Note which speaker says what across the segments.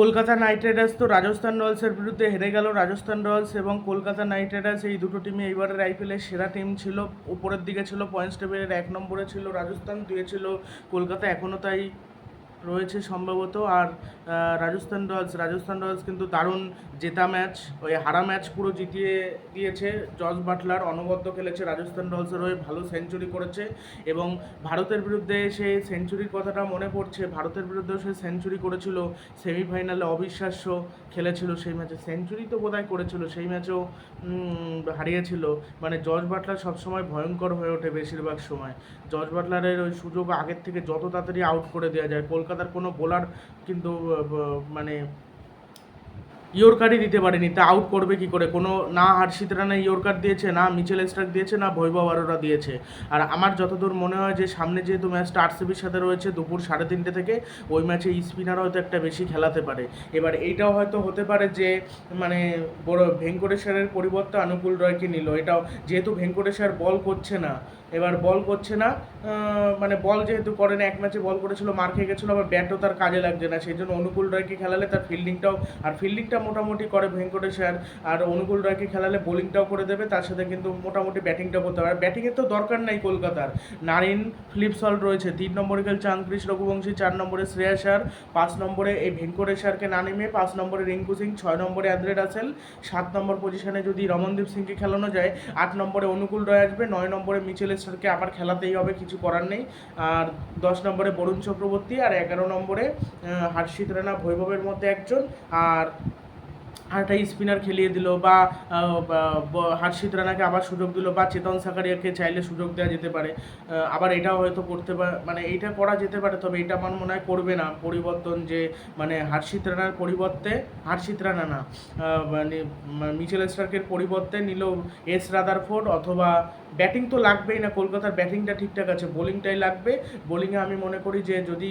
Speaker 1: Kolkata night Riders তো রাজস্থান রয়্যালসের বিরুদ্ধে হেরে গেল। রাজস্থান রয়্যালস এবং কলকাতা নাইট রাইডার্স এই দুটো টিমই এইবারের আইপিএলের সেরা টিম ছিল। উপরের দিকে ছিল পয়েন্টস টেবিলের এক নম্বরে ছিল রাজস্থান, দুয়ে ছিল কলকাতা। এখনও তাই রয়েছে সম্ভবত। আর রাজস্থান রয়্যালস রাজস্থান রয়্যালস কিন্তু দারুণ জেতা ম্যাচ, ওই হারা ম্যাচ পুরো জিতিয়ে দিয়েছে। জর্জ বাটলার অনবদ্য খেলেছে, রাজস্থান রয়্যালসের হয়ে ভালো সেঞ্চুরি করেছে এবং ভারতের বিরুদ্ধে সে সেঞ্চুরির কথাটা মনে পড়ছে। ভারতের বিরুদ্ধেও সে সেঞ্চুরি করেছিল, সেমিফাইনালে অবিশ্বাস্য খেলেছিল সেই ম্যাচে। সেঞ্চুরি তো বোধহয় করেছিল, সেই ম্যাচেও হারিয়েছিল। মানে জর্জ বাটলার সবসময় ভয়ঙ্কর হয়ে ওঠে বেশিরভাগ সময়। জর্জ বাটলারের ওই সুযোগ আগের থেকে যত তাড়াতাড়ি আউট করে দেওয়া যায় কলকাতার কোনো বোলার কিন্তু মানে ইয়র্কারই দিতে পারেনি, তা আউট করবে কি করে? কোনো না হার্ষিত রানা ইয়র্কার দিয়েছে, না মিচেল স্টার্ক দিয়েছে, না বৈভব আরোরা দিয়েছে। আর আমার যতদূর মনে হয় যে, সামনে যেহেতু ম্যাচটা আরসিবির সাথে রয়েছে, দুপুর সাড়ে তিনটে থেকে, ওই ম্যাচে স্পিনার হয়তো একটা বেশি খেলাতে পারে। এবার এইটাও হয়তো হতে পারে যে মানে বড় ভেঙ্কটেশ্বরের পরিবর্তে অনুকূল রয়কে নিল। এটাও, যেহেতু ভেঙ্কটেশ্বর বল করছে না, এবার বল করছে না মানে বল যেহেতু করে না, এক ম্যাচে বল করেছিল, মার খেয়ে গেছিল, আবার ব্যাটও তার কাজে লাগছে না। সেই জন্য অনুকূল রয়কে খেলালে তার ফিল্ডিংটাও আর ফিল্ডিংটা মোটামুটি করে ভেঙ্কটেশ্বর আর অনুকূল রয়কে খেলালে বোলিংটাও করে দেবে, তার সাথে কিন্তু মোটামুটি ব্যাটিংটাও করতে আর ব্যাটিংয়ের তো দরকার নাই কলকাতার। নারিন ফ্লিপসল রয়েছে, তিন নম্বরে খেলছে আঙ্ক্রিস রঘুবংশী, চার নম্বরে শ্রেয়াসার পাঁচ নম্বরে এই ভেঙ্কটেশ্বরকে না নেমে, পাঁচ নম্বরে রিঙ্কু সিং, ছয় নম্বরে অ্যান্দ্রে রাসেল, সাত নম্বর পজিশনে যদি রমনদীপ সিংকে খেলানো যায়, আট নম্বরে অনুকূল রয় আসবে, নয় নম্বরে মিচেল স্টারকে আবার খেলাতেই হবে, কিছু করার নেই। আর দশ নম্বরে বরুণ চক্রবর্তী, আর এগারো নম্বরে হার্ষিত রানা, বৈভবের মধ্যে একজন, আর আরেকটা স্পিনার খেলিয়ে দিল বা হার্ষিত রানাকে আবার সুযোগ দিল বা, চেতন সাকারিয়াকে চাইলে সুযোগ দেওয়া যেতে পারে। আবার এটাও হয়তো করতে পারে মানে এইটা করা যেতে পারে, তবে এটা আমার মনে হয় করবে না। পরিবর্তন যে মানে হার্ষিত রানার পরিবর্তে, হার্ষিত রানা না মানে মিচেল স্টার্কের পরিবর্তে নিল এস রাদার রাদারফোর্ড অথবা ব্যাটিং তো লাগবেই না, কলকাতার ব্যাটিংটা ঠিকঠাক আছে, বোলিংটাই লাগবে। বোলিংয়ে আমি মনে করি যে, যদি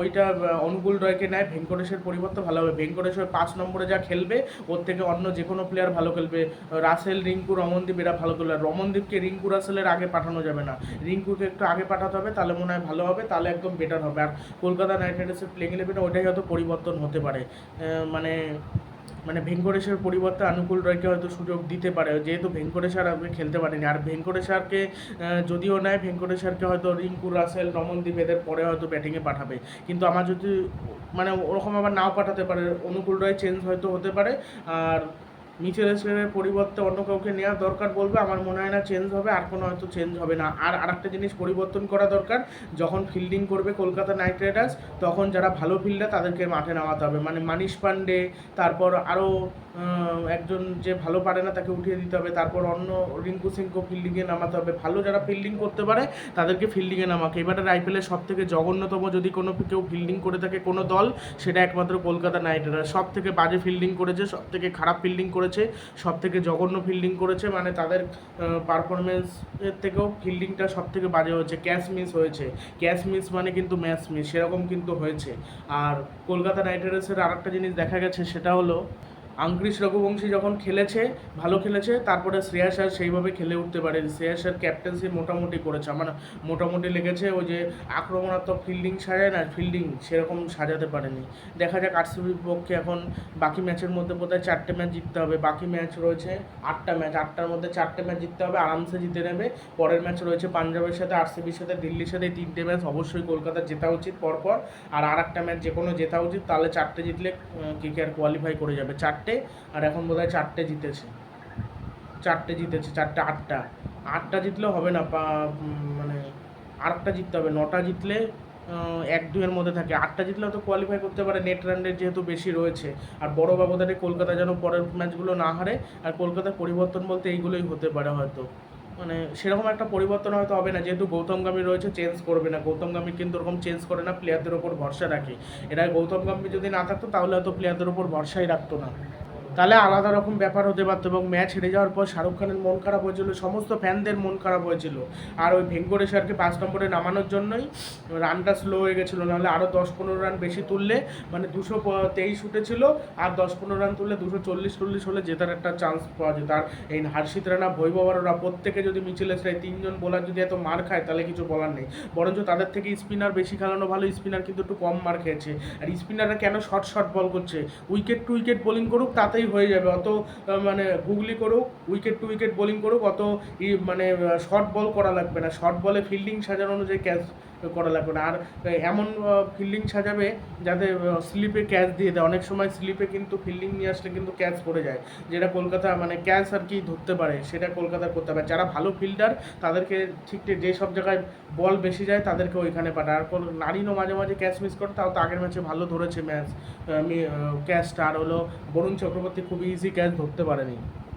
Speaker 1: ওইটা অনুকূল রয়কে নেয়, ভেঙ্কটেশের পরিবর্তে ভালো হবে। ভেঙ্কটেশ্বর পাঁচ নম্বরে যা খেলবে ওর থেকে অন্য যে কোনো প্লেয়ার ভালো খেলবে। রাসেল, রিঙ্কু, রমনদীপ, এরা ভালো খেলবে। রমনদীপকে রিঙ্কু রাসেলের আগে পাঠানো যাবে না। রিঙ্কুকে একটু আগে পাঠাতে হবে, তাহলে মনে হয় ভালো হবে, তাহলে একদম বেটার হবে। আর কলকাতা নাইট রাইডার্সের প্লেইং ইলেভেনে ওইটাই হয়তো পরিবর্তন হতে পারে। মানে মানে ভেঙ্কটেশ্বর পরিবর্তে অনুকূল রয়কে হয়তো সুযোগ দিতে পারে। যেহেতু ভেঙ্কটেশ্বর আগে খেলতে পারেনি। আর ভেঙ্কটেশ্বরকে যদিও নেয়, ভেঙ্কটেশ্বরকে হয়তো রিঙ্কু, রাসেল, রমনদীপ এদের পরে হয়তো ব্যাটিংয়ে পাঠাবে। কিন্তু আমার যদি মানে ওরকম আবার নাও পাঠাতে পারে। অনুকূল চেঞ্জ হয়তো হতে পারে। আর মিচেল স্টারের পরিবর্তে অন্য কাউকে নেওয়ার দরকার বলবে, আমার মনে হয় না চেঞ্জ হবে, আর কোনো হয়তো চেঞ্জ হবে না। আর আরেকটা জিনিস পরিবর্তন করা দরকার, যখন ফিল্ডিং করবে কলকাতা নাইট রাইডার্স তখন যারা ভালো ফিল্ডার তাদেরকে মাঠে নামাতে হবে। মানে মানিশ পান্ডে, তারপর আরও একজন যে ভালো পারে না তাকে উঠিয়ে দিতে হবে, তারপর অন্য রিঙ্কু সিংকে ফিল্ডিংয়ে নামাতে হবে। ভালো যারা ফিল্ডিং করতে পারে, তাদেরকে ফিল্ডিংয়ে নামাকে। এবারে আইপিএলের সব থেকে জঘন্যতম যদি কোনো কেউ ফিল্ডিং করে থাকে কোনো দল, সেটা একমাত্র কলকাতা নাইট রাইডার্স সব থেকে বাজে ফিল্ডিং করেছে সব থেকে খারাপ ফিল্ডিং করেছে সব থেকে জঘন্য ফিল্ডিং করেছে মানে তাদের পারফরমেন্সের থেকেও ফিল্ডিংটা সব থেকে বাজে হয়েছে ক্যাচ মিস হয়েছে। ক্যাচ মিস মানে কিন্তু ম্যাচ মিস সেরকম কিন্তু হয়েছে। আর কলকাতা নাইট রাইডার্সের আরেকটা জিনিস দেখা গেছে, সেটা হলো আঙ্ক্রিস রঘুবংশী যখন খেলেছে, ভালো খেলেছে, তারপরে শ্রেয়াস আর সেইভাবে খেলে উঠতে পারে শ্রেয়াস আর ক্যাপ্টেন্সি মোটামুটি করেছে। আমার মোটামুটি লেগেছে ওই যে আক্রমণাত্মক ফিল্ডিং সাজায় না ফিল্ডিং সেরকম সাজাতে পারেনি। দেখা যাক আরসিবির পক্ষে এখন বাকি ম্যাচের মধ্যে বোধহয় চারটে ম্যাচ জিততে হবে। বাকি ম্যাচ রয়েছে আটটা ম্যাচ আটটার মধ্যে চারটে ম্যাচ জিততে হবে, আরামসে জিতে নেবে। পরের ম্যাচ রয়েছে পাঞ্জাবের সাথে আরসিবির সাথে, দিল্লির সাথে, এই তিনটে ম্যাচ অবশ্যই কলকাতার জেতা উচিত পরপর। আর আর একটা ম্যাচ যে কোনো জেতা উচিত, তাহলে চারটে জিতলে কেকেআর কোয়ালিফাই করে যাবে। চারটে আর এখন বোধ হয় চারটে জিতেছে। চারটে জিতেছে, চারটে, আটটা। আটটা জিতলে হবে না মানে আটটা জিততে হবে। নটা জিতলে এক দুয়ের মধ্যে থাকে। আটটা জিতলে হয়তো কোয়ালিফাই করতে পারে। নেট রান রেট যেহেতু বেশি রয়েছে। আর বড় ব্যবধানে কলকাতা যেন পরের ম্যাচগুলো না হারে, আর কলকাতার পরিবর্তন বলতে এইগুলোই হতে পারে হয়তো। মানে সেরকম একটা পরিবর্তন হয়তো হবে না। যেহেতু গৌতম গামী রয়েছে চেঞ্জ করবে না। গৌতম গামী কিন্তু ওরকম চেঞ্জ করে না প্লেয়ারদের ওপর ভরসা রাখে। এরা গৌতম গাম্ভীর যদি না থাকতো, তাহলে হয়তো প্লেয়ারদের ওপর ভরসাই রাখতো না। তাহলে আলাদা রকম ব্যাপার হতে পারতো এবং ম্যাচ হেরে যাওয়ার পর শাহরুখ খানের মন খারাপ হয়েছিল, সমস্ত ফ্যানদের মন খারাপ হয়েছিল। আর ওই ভেঙ্কটেশ্বরকে পাঁচ নম্বরে নামানোর জন্যই রানটা স্লো হয়ে গেছিল, নাহলে আরও দশ পনেরো রান বেশি তুললে মানে দুশো তেইশ উঠেছিল, আর দশ পনেরো রান তুললে দুশো চল্লিশ চল্লিশ হলে জেতার একটা চান্স পাওয়া যেত। আর এই হার্ষিত রানা আরোরা প্রত্যেকে যদি মিচেল এই তিনজন বোলার যদি এত মার খায়, তাহলে কিছু বলার নেই। বরঞ্চ তাদের থেকে স্পিনার বেশি খেলানো ভালো স্পিনার কিন্তু একটু কম মার খেয়েছে। আর স্পিনাররা কেন শর্ট শর্ট বল করছে? উইকেট টু উইকেট বোলিং করুক তাতেই হয়ে যাবে। অত মানে গুগলি করুক উইকেট টু উইকেট বোলিং করুক, অত মানে শর্ট বল করা লাগবে না। শর্ট বলে ফিল্ডিং সাজানো যে ক্যাচ করা লাগবে না। আর এমন ফিল্ডিং সাজাবে যাতে স্লিপে ক্যাচ দিয়ে দেয়। অনেক সময় স্লিপে কিন্তু ফিল্ডিং নিয়ে আসলে কিন্তু ক্যাচ পড়ে যায়। যেটা কলকাতা মানে ক্যাচ আর কি ধরতে পারে, সেটা কলকাতা করতে পারে যারা ভালো ফিল্ডার তাদেরকে ঠিক যে সব জায়গায় বল বেশি যায়, তাদেরকে ওইখানে পাঠায়। আর কোন নারিনও মাঝে মাঝে ক্যাচ মিস করে, তাও তো আগের ম্যাচে ভালো ধরেছে ম্যাচ। ক্যাচটা আর হলো বরুণ চক্রবর্তী খুব ইজি ক্যাচ ধরতে পারেনি।